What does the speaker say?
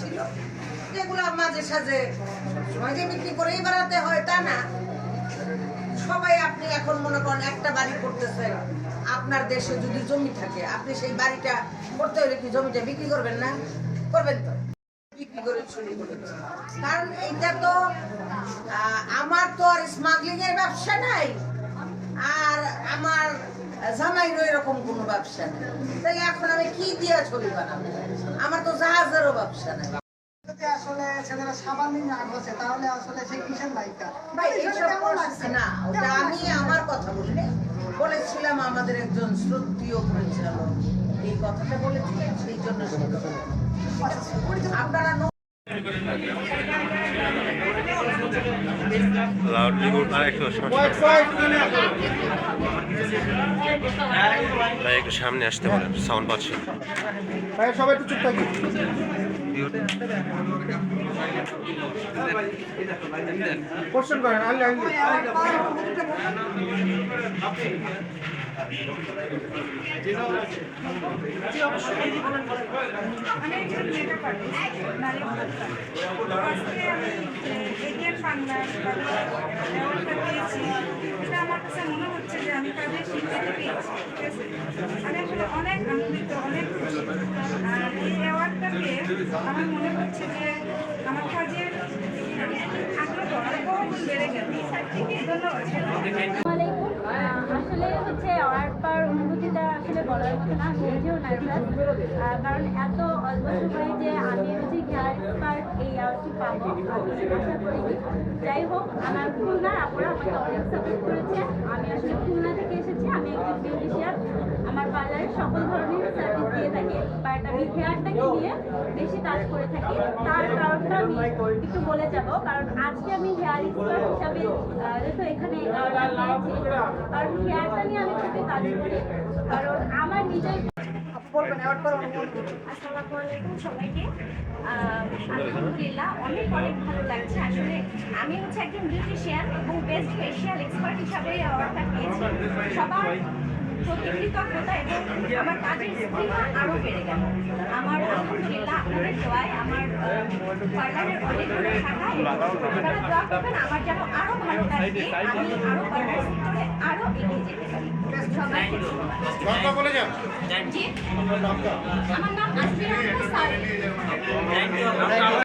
ছিল। যেগুলো মাঝে সাঝে যে বিক্রি করেই বেড়াতে হয়, তা না। সবাই আপনি এখন মনে করেন একটা বাড়ি করতেছেন, আপনার দেশে যদি জমি থাকে, আপনি সেই বাড়িটা করতে হলে কি জমিটা বিক্রি করবেন না? করবেন তো। বিক্রি করে কারণ এইটা তো আমার তো আর স্মাগলিং এর ব্যবসা নাই। আর আমার জামাইরও এরকম কোনো ব্যবসা নেই। তাহলে এখন আমি কি দিয়ে ছবি বানাবো? আমার তো জাহাজেরও ব্যবসা নাই। যদি আসলে ছেলেরা সাবান না বসে তাহলে আসলে সে কিসের লাইকা? ভাই এইসব না ওটা আমি আমার কথা বলিনি। বলেছিলাম আমাদের একজন শ্রদ্ধীয় পরিচালক। এই কথাটা বলেছিলেন সেই জন্য আপনারা আর একটু ভাই একটু সামনে আসতে পারেন সাউন্ড পাচ্ছি। ভাই সবাই একটু চুপ থাকি। কোশ্চেন করেন আনলে আমি অ্যাওয়ার্ডটা পেয়েছি এটা আমার কাছে মনে হচ্ছে যে আমি কাজের স্বীকৃতি পেয়েছি ঠিক আছে আমি আসলে অনেক আনন্দিত অনেক খুশি আর এই অ্যাওয়ার্ডটা পেয়ে আমার মনে হচ্ছে যে আমার কাজের আগ্রহ বহুগুণ বেড়ে গেল ধন্যবাদ আসলে হচ্ছে অর্ডার পাওয়ার অনুভূতিটা আসলে বলার মতো না নিজেও নার্ভাস কারণ এত অল্প সময়ে যে আমি হচ্ছে হেয়ার এক্সপার্ট এই অ্যাওয়ার্ডটি পাবো। আমি আশা করিনি। যাই হোক আমার খুলনার আপুরা আমাকে অনেক সাপোর্ট করেছে। আমি আসলে খুলনা থেকে এসেছি। আমি একজন বিউটিশিয়ান আমার পার্লারে সকল ধরনের সার্ভিস দিয়ে থাকি। বাট আমি হেয়ারটাকে নিয়ে বেশি কাজ করে থাকি। তার কারণটা আমি একটু বলে যাব। কারণ আজকে আমি হেয়ার এক্সপার্ট হিসাবে যেহেতু এখানে কারণ হেয়ারটা নিয়ে আমি খুবই কাজ করি। কারণ আমার নিজের অনুভূতি আসসালামু আলাইকুম সবাইকে। অনেক অনেক ভালো লাগছে। আসলে আমি হচ্ছে এবং বেস্ট ফেশিয়াল পেয়েছি। সবার প্রতি আমার আরও বেড়ে গেল। আমার আলহামদুলিল্লাহ আপনাদের দোয়ায়, আমার পার্লারের অনেকগুলো শাখা আপনারা দোয়া করবেন আমার যেন আরও ভালো লাগবে আমি আরও পার্লার সেক্টরে আরও এগিয়ে যেতে পারি সবাইকে ধন্যবাদ আমার নাম আসবিরা আহমেদ